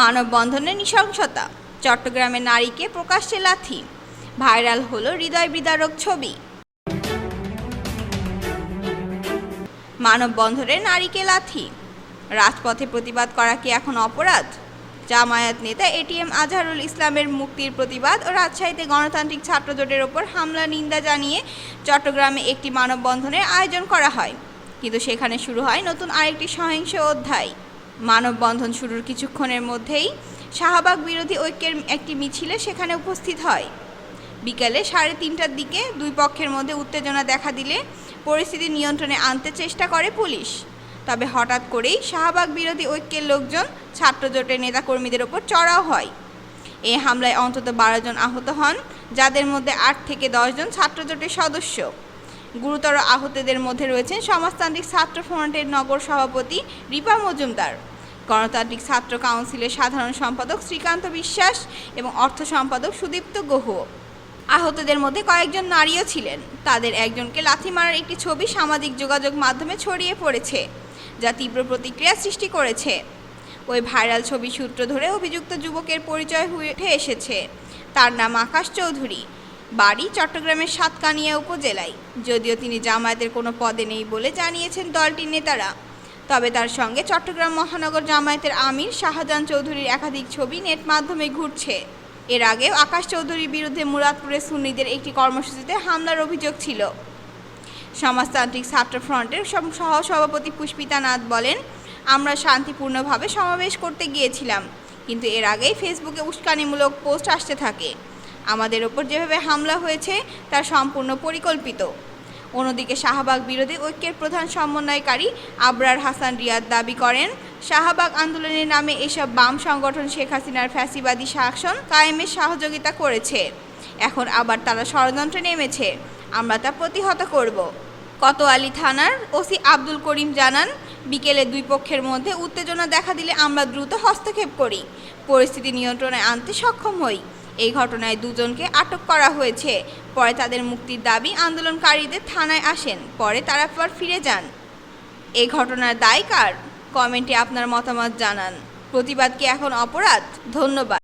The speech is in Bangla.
মানববন্ধনে নৃশংসতা। চট্টগ্রামে নারীকে প্রকাশ্যে লাথি। ভাইরাল হলো হৃদয় বিদারক ছবি। মানববন্ধনে নারীকে লাথি। রাজপথে প্রতিবাদ করা কি এখন অপরাধ? জামায়াত নেতা এটিএম আজহারুল ইসলামের মুক্তির প্রতিবাদ ও রাজশাহীতে গণতান্ত্রিক ছাত্রজোটের ওপর হামলা নিন্দা জানিয়ে চট্টগ্রামে একটি মানববন্ধনের আয়োজন করা হয়। কিন্তু সেখানে শুরু হয় নতুন আরেকটি সহিংস অধ্যায়। মানববন্ধন শুরুর কিছুক্ষণের মধ্যেই শাহবাগ বিরোধী ঐক্যের একটি মিছিলে সেখানে উপস্থিত হয়। বিকালে সাড়ে তিনটার দিকে দুই পক্ষের মধ্যে উত্তেজনা দেখা দিলে পরিস্থিতি নিয়ন্ত্রণে আনতে চেষ্টা করে পুলিশ। তবে হঠাৎ করেই শাহবাগ বিরোধী ঐক্যের লোকজন ছাত্রজোটের নেতাকর্মীদের ওপর চড়াও হয়। এই হামলায় অন্তত বারো জন আহত হন, যাদের মধ্যে আট থেকে জন ছাত্রজোটের সদস্য। গুরুতর আহতদের মধ্যে রয়েছেন সমাজতান্ত্রিক ছাত্র ফ্রন্টের নগর সভাপতি রিপা মজুমদার। গণতান্ত্রিক ছাত্র কাউন্সিলের সাধারণ সম্পাদক শ্রীকান্ত বিশ্বাস এবং অর্থ সম্পাদক সুদীপ্ত গুহ। আহতদের মধ্যে কয়েকজন নারীও ছিলেন। তাদের একজনকে লাথি মারার একটি ছবি সামাজিক যোগাযোগ মাধ্যমে ছড়িয়ে পড়েছে, যা তীব্র প্রতিক্রিয়া সৃষ্টি করেছে। ওই ভাইরাল ছবি সূত্র ধরে অভিযুক্ত যুবকের পরিচয় হয়ে উঠে এসেছে। তার নাম আকাশ চৌধুরী। বাড়ি চট্টগ্রামের সাতকানিয়া উপজেলায়। যদিও তিনি জামায়াতের কোনো পদে নেই বলে জানিয়েছেন দলটির নেতারা। তবে তার সঙ্গে চট্টগ্রাম মহানগর জামায়াতের আমির শাহজাহান চৌধুরীর একাধিক ছবি নেট মাধ্যমে ঘুরছে। এর আগেও আকাশ চৌধুরীর বিরুদ্ধে মুরাদপুরের সুন্নিদের একটি কর্মসূচিতে হামলার অভিযোগ ছিল। সমাজতান্ত্রিক ছাত্র ফ্রন্টের সহসভাপতি পুষ্পিতা নাথ বলেন, আমরা শান্তিপূর্ণভাবে সমাবেশ করতে গিয়েছিলাম, কিন্তু এর আগেই ফেসবুকে উস্কানিমূলক পোস্ট আসতে থাকে। আমাদের ওপর যেভাবে হামলা হয়েছে, তা সম্পূর্ণ পরিকল্পিত। অন্যদিকে শাহবাগ বিরোধী ঐক্যের প্রধান সমন্বয়কারী আবরার হাসান রিয়াদ দাবি করেন, শাহবাগ আন্দোলনের নামে এসব বাম সংগঠন শেখ হাসিনার ফ্যাসিবাদী শাসন কায়েমে সহযোগিতা করেছে। এখন আবার তারা ষড়যন্ত্রে নেমেছে। আমরা তা প্রতিহত করব। কোতোয়ালি থানার ওসি আব্দুল করিম জানান, বিকেলে দুই পক্ষের মধ্যে উত্তেজনা দেখা দিলে আমরা দ্রুত হস্তক্ষেপ করি। পরিস্থিতি নিয়ন্ত্রণে আনতে সক্ষম হই। এই ঘটনায় দুজনকে আটক করা হয়েছে। পরে তাদের মুক্তির দাবি আন্দোলনকারীদের থানায় আসেন। পরে তারা আবার ফিরে যান। এই ঘটনার দায় কার? কমেন্টে আপনার মতামত জানান। প্রতিবাদ কি এখন অপরাধ? ধন্যবাদ।